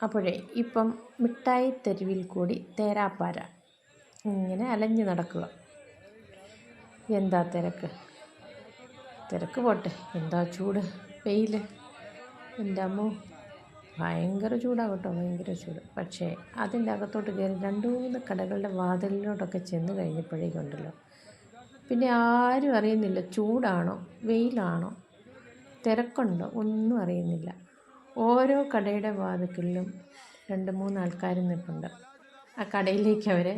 അപ്പോഴേ ഇപ്പം മിഠായി തെരുവിൽ കൂടി തേരാപ്പാര. ഇങ്ങനെ അലഞ്ഞു നടക്കുക. എന്താ തിരക്ക്? തിരക്ക് പോട്ടെ. എന്താ ചൂട്? വെയിൽ എന്റെ അമ്മോ ഭയങ്കര ചൂടാണ് കേട്ടോ ഭയങ്കര ചൂട്. പക്ഷേ അതിന്റെ അകത്തോട്ട് കയറി രണ്ട് മൂന്ന് കടകളുടെ വാതിലിനോട്ടൊക്കെ ചെന്ന് കഴിഞ്ഞപ്പോഴേക്കുണ്ടല്ലോ പിന്നെ ആരും അറിയുന്നില്ല ചൂടാണോ വെയിലാണോ? തിരക്കുണ്ടോ? ഒന്നും അറിയുന്നില്ല. ഓരോ കടയുടെ വാതിക്കലിലും രണ്ട് മൂന്ന് ആൾക്കാർ നിൽപ്പുണ്ട്. ആ കടയിലേക്ക് അവരെ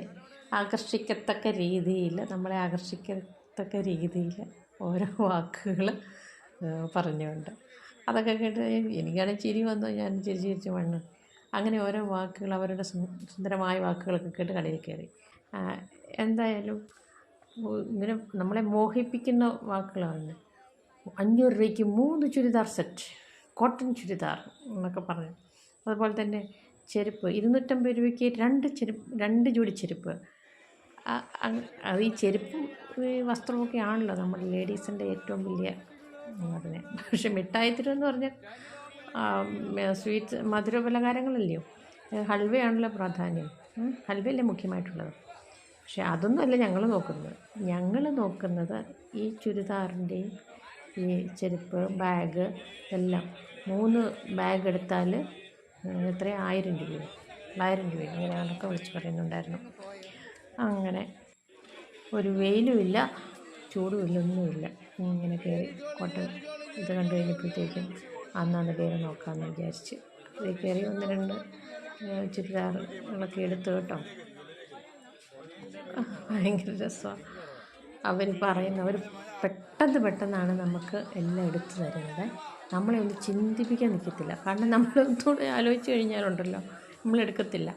ആകർഷിക്കത്തക്ക രീതിയിൽ നമ്മളെ ആകർഷിക്കത്തക്ക രീതിയിൽ ഓരോ വാക്കുകൾ പറഞ്ഞുകൊണ്ട്. അതൊക്കെ കേട്ട് എനിക്കാണെങ്കിൽ ചിരി വന്നു. ഞാൻ ചിരി ചിരിച്ച് വണ്ണു അങ്ങനെ ഓരോ വാക്കുകൾ അവരുടെ സുന്ദരമായ വാക്കുകളൊക്കെ കേട്ട് കടയിൽ കയറി. എന്തായാലും ഇങ്ങനെ നമ്മളെ മോഹിപ്പിക്കുന്ന വാക്കുകളാണ്. അഞ്ഞൂറ് രൂപയ്ക്ക് മൂന്ന് ചുരിദാർ സെറ്റ്. കോട്ടൺ ചുരിദാർ എന്നൊക്കെ പറഞ്ഞു അതുപോലെ തന്നെ ചെരുപ്പ് ഇരുന്നൂറ്റമ്പത് രൂപയ്ക്ക് രണ്ട് ചെരുപ്പ് രണ്ട് ജോഡി ചെരുപ്പ്. അത് ഈ ചെരുപ്പും വസ്ത്രമൊക്കെ ആണല്ലോ നമ്മുടെ ലേഡീസിന്റെ ഏറ്റവും വലിയ അതിനെ. പക്ഷെ മിഠായിത്തിരി എന്ന് പറഞ്ഞാൽ സ്വീറ്റ്സ് മധുര പലഹാരങ്ങളല്ലയോ ഹൽവയാണല്ലോ പ്രാധാന്യം. ഹൽവയല്ലേ മുഖ്യമായിട്ടുള്ളത്. പക്ഷെ അതൊന്നുമല്ല ഞങ്ങൾ നോക്കുന്നത്. ഞങ്ങൾ നോക്കുന്നത് ഈ ചുരിദാറിന്റെയും ഈ ചെരുപ്പ് ബാഗ് എല്ലാം. മൂന്ന് ബാഗ് എടുത്താൽ എത്ര ആയിരം രൂപയോ? രൂപ രൂപയോ? കണക്ക് വിളിച്ച് പറയുന്നുണ്ടായിരുന്നു. അങ്ങനെ ഒരു വെയിലുമില്ല ചൂടുമില്ല ഒന്നുമില്ല ഇങ്ങനെ കയറി കോട്ട ഇത് കണ്ടു കഴിഞ്ഞപ്പോഴത്തേക്കും അന്നാണ് കയറി നോക്കാമെന്ന് വിചാരിച്ച്. അതിൽ കയറി ഒന്ന് രണ്ട് ചുരിദാറുകളൊക്കെ എടുത്തു കേട്ടോ. ഭയങ്കര രസമാണ്. അവർ പറയുന്ന അവർ പെട്ടെന്ന് പെട്ടെന്നാണ് നമുക്ക് എല്ലാം എടുത്തു തരുന്നത്. നമ്മളെ ഒന്ന് ചിന്തിപ്പിക്കാൻ നിൽക്കത്തില്ല. കാരണം നമ്മളൊന്നുകൂടെ ആലോചിച്ച് കഴിഞ്ഞാലുണ്ടല്ലോ നമ്മളെടുക്കത്തില്ല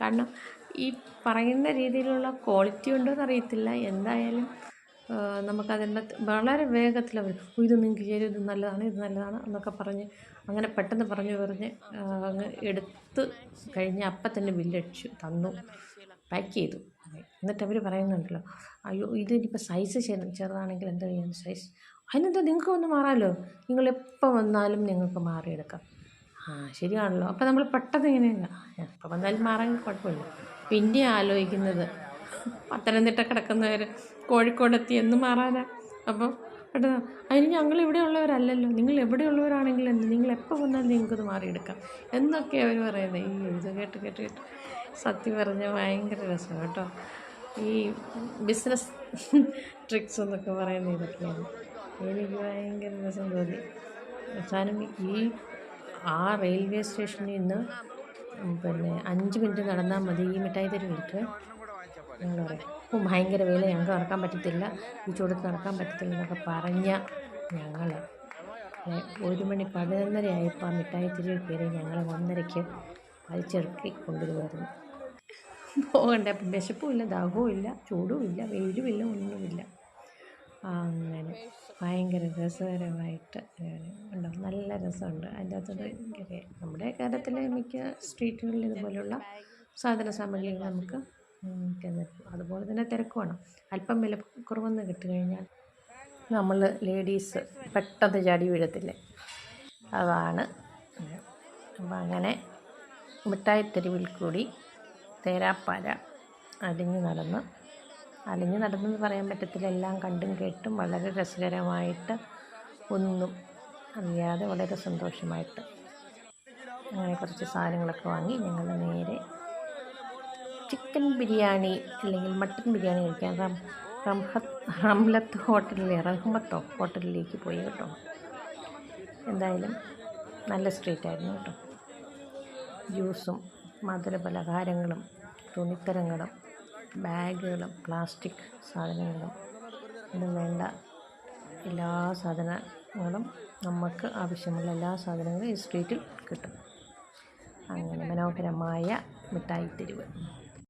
കാരണം ഈ പറയുന്ന രീതിയിലുള്ള ക്വാളിറ്റി ഉണ്ടോ എന്നറിയത്തില്ല എന്തായാലും നമുക്കതിന്റെ വളരെ വേഗത്തിൽ അവർ ഇത് നിങ്ങൾക്ക് ചേരും ഇത് നല്ലതാണ് ഇത് നല്ലതാണ് എന്നൊക്കെ പറഞ്ഞ് അങ്ങനെ പെട്ടെന്ന് പറഞ്ഞു പറഞ്ഞ് അങ്ങ് എടുത്ത് കഴിഞ്ഞ് അപ്പം തന്നെ ബില്ലടിച്ചു തന്നു. പാക്ക് ചെയ്തു. എന്നിട്ട് അവർ പറയുന്നുണ്ടല്ലോ അയ്യോ ഇതിനിപ്പോൾ സൈസ് ചെറുതാണെങ്കിൽ എന്താ ചെയ്യാൻ സൈസ് അതിനെന്താ നിങ്ങൾക്ക് ഒന്ന് മാറാമല്ലോ നിങ്ങൾ എപ്പോൾ വന്നാലും നിങ്ങൾക്ക് മാറിയെടുക്കാം. ആ ശരിയാണല്ലോ. അപ്പോൾ നമ്മൾ പെട്ടെന്ന് ഇങ്ങനെ എപ്പോൾ വന്നാലും മാറാൻ കുഴപ്പമില്ല. പിന്നെ ആലോചിക്കുന്നത് പത്തനംതിട്ട കിടക്കുന്നവർ കോഴിക്കോടെത്തി എന്ന് മാറാനാ. അപ്പം പെട്ടെന്ന് അതിന് ഞങ്ങൾ ഇവിടെ ഉള്ളവരല്ലല്ലോ നിങ്ങൾ എവിടെയുള്ളവരാണെങ്കിലും എന്ത്? നിങ്ങൾ എപ്പോൾ വന്നാലും നിങ്ങൾക്കത് മാറിയെടുക്കാം. എന്നൊക്കെ അവർ പറയുന്നത് ഈ ഇത് കേട്ട് കേട്ട് കേട്ട്. സത്യം പറഞ്ഞാൽ ഭയങ്കര രസമാണ് കേട്ടോ. ഈ ബിസിനസ് ട്രിക്സ് എന്നൊക്കെ പറയുന്നത് ഇതൊക്കെയാണ്. എനിക്ക് ഭയങ്കര രസം തോന്നി. അവസാനം ഈ ആ റെയിൽവേ സ്റ്റേഷനിൽ നിന്ന് പിന്നെ അഞ്ച് മിനിറ്റ് നടന്നാൽ മതി. ഈ മിഠായി തെരുവിലേക്ക് ഞങ്ങൾ പറയും. ഓ ഭയങ്കര വെയിൽ ഞങ്ങൾക്ക് നടക്കാൻ പറ്റത്തില്ല. ഈ ചൂടത്ത് നടക്കാൻ പറ്റത്തില്ല എന്നൊക്കെ പറഞ്ഞ ഞങ്ങൾ ഒരു മണി പതിനൊന്നര ആയപ്പോൾ ആ മിഠായി തിരി കയറി ഞങ്ങൾ ഒന്നരയ്ക്ക് അത് ചെറുക്കി കൊണ്ടുവരുമായിരുന്നു പോകണ്ട വിശപ്പും ഇല്ല ദാഹവും ഇല്ല ചൂടും ഇല്ല വെയിലുമില്ല ഒന്നുമില്ല. അങ്ങനെ ഭയങ്കര രസകരമായിട്ട് ഉണ്ടാവും നല്ല രസമുണ്ട്. അതിന്റെ അകത്തോട്ട് നമ്മുടെ കേരളത്തിലെ മിക്ക സ്ട്രീറ്റുകളിൽ ഇതുപോലുള്ള സാധന സാമഗ്രികൾ നമുക്ക് അതുപോലെ തന്നെ തിരക്ക് വേണം അല്പം വില കുറവെന്ന് കിട്ടിക്കഴിഞ്ഞാൽ നമ്മൾ ലേഡീസ് പെട്ടെന്ന് ചാടി വീഴത്തില്ലേ? അതാണ്. അപ്പം അങ്ങനെ മിഠായി തെരുവിൽ കൂടി തേരാപ്പാര അലിഞ്ഞു നടന്ന് അലിഞ്ഞു നടന്നെന്ന് പറയാൻ പറ്റത്തില്ല. എല്ലാം കണ്ടും കേട്ടും വളരെ രസകരമായിട്ട് ഒന്നും അറിയാതെ വളരെ സന്തോഷമായിട്ട് അങ്ങനെ കുറച്ച് സാധനങ്ങളൊക്കെ വാങ്ങി ഞങ്ങൾ നേരെ ചിക്കൻ ബിരിയാണി അല്ലെങ്കിൽ മട്ടൻ ബിരിയാണി കഴിക്കാൻ റം റംഹത്ത് റംലത്ത് ഹോട്ടലിലെ റഹ്മത്തോ ഹോട്ടലിലേക്ക് പോയി കേട്ടോ. എന്തായാലും നല്ല സ്ട്രീറ്റ് ആയിരുന്നു കേട്ടോ. ജ്യൂസും മധുര പലഹാരങ്ങളും തുണിത്തരങ്ങളും ബാഗുകളും പ്ലാസ്റ്റിക് സാധനങ്ങളും ഒന്നും വേണ്ട. എല്ലാ സാധനങ്ങളും നമുക്ക് ആവശ്യമുള്ള എല്ലാ സാധനങ്ങളും ഈ സ്ട്രീറ്റിൽ കിട്ടും. അങ്ങനെ മനോഹരമായ മിഠായി തെരുവ്.